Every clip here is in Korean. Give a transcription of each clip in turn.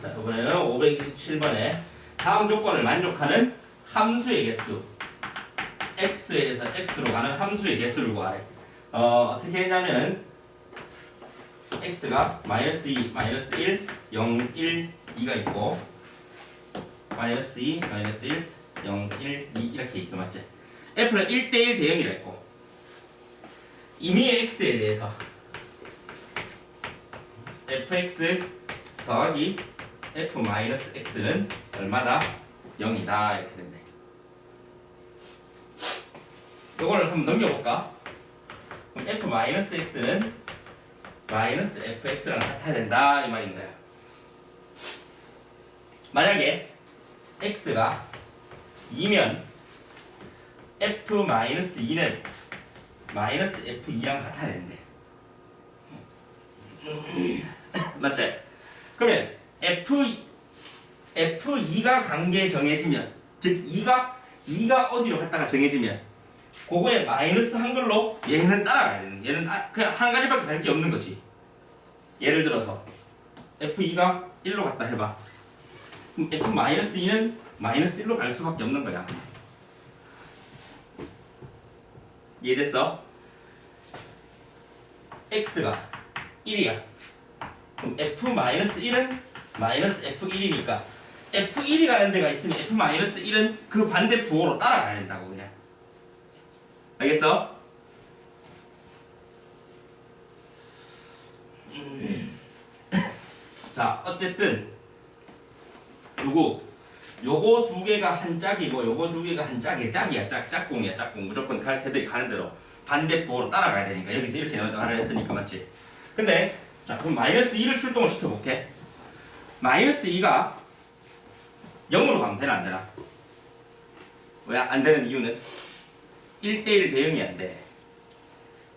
자, 이번에는 527번에 다음 조건을 만족하는 함수의 개수 x에 대해서 x로 가는 함수의 개수를 구하래. 어, 어떻게 했냐면은 x가 마이너스 2, 마이너스 1, 0, 1, 2가 있고 마이너스 2, 마이너스 1, 0, 1, 2 이렇게 있어 맞지? f는 1대1 대형이라 했고 임의의 x에 대해서 fx 더하기 f 마이너스 x는 얼마다? 0이다 이렇게 된대. 이거를 한번 넘겨볼까? 그럼 f 마이너스 fx랑 같아야 된다 이 거야. 만약에 x가 2면 f 마이너스 2는 마이너스 f2랑 같아야 된대. 맞지? 그러면 f f2가 관계 정해지면 즉 2가 2가 어디로 갔다가 정해지면 그거에 마이너스 한 걸로 얘는 따라가야 되는 얘는 아, 그냥 한 가지밖에 갈 게 없는 거지. 예를 들어서 f2가 1로 갔다 해봐. 그럼 f 마이너스 2는 마이너스 1로 갈 수밖에 없는 거야. 이해됐어? x가 1이야. 그럼 f 마이너스 1은 마이너스 f1이니까 f1이 가는 데가 있으면 f 마이너스 1은 그 반대 부호로 따라가야 된다고 그냥. 알겠어? 음. 자 어쨌든 누구 요거 두 개가 한 짝이고 요거 두 개가 한 짝이야. 짝이야 짝 짝꿍이야 짝꿍. 무조건 가- 걔들이 가는 대로 반대 부호로 따라가야 되니까. 여기서 이렇게 말을 했으니까 맞지? 근데 자 그럼 마이너스 2를 출동을 시켜볼게 마이너스 2가 0으로 가면 되나 안 되나? 왜 안 되는 이유는 1대1 대응이 안 돼.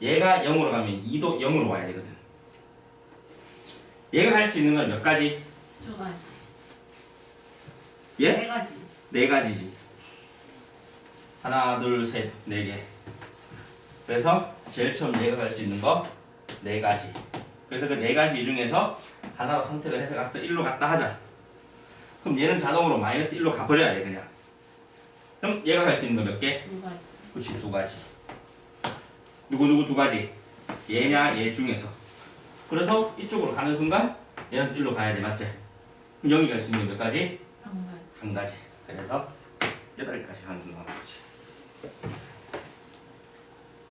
얘가 0으로 가면 2도 0으로 와야 되거든. 얘가 할 수 있는 건 몇 가지? 두 가지. 예? 네 가지. 네 가지지. 하나, 둘, 셋, 네 개. 그래서 제일 처음 얘가 갈수 있는 거 네 가지. 그래서 그 네 가지 중에서 하나로 선택을 해서 갔어 1로 갔다 하자. 그럼 얘는 자동으로 마이너스 1로 가버려야 돼 그냥. 그럼 얘가 갈 수 있는 거 몇 개? 두 가지. 그렇지 두 가지. 누구 누구 두 가지. 얘냐 얘 중에서. 그래서 이쪽으로 가는 순간 얘는 1로 가야 돼 맞지? 그럼 0이 갈수 있는 몇 가지? 한 가지. 한 가지. 그래서 여덟 가지 하는 거지.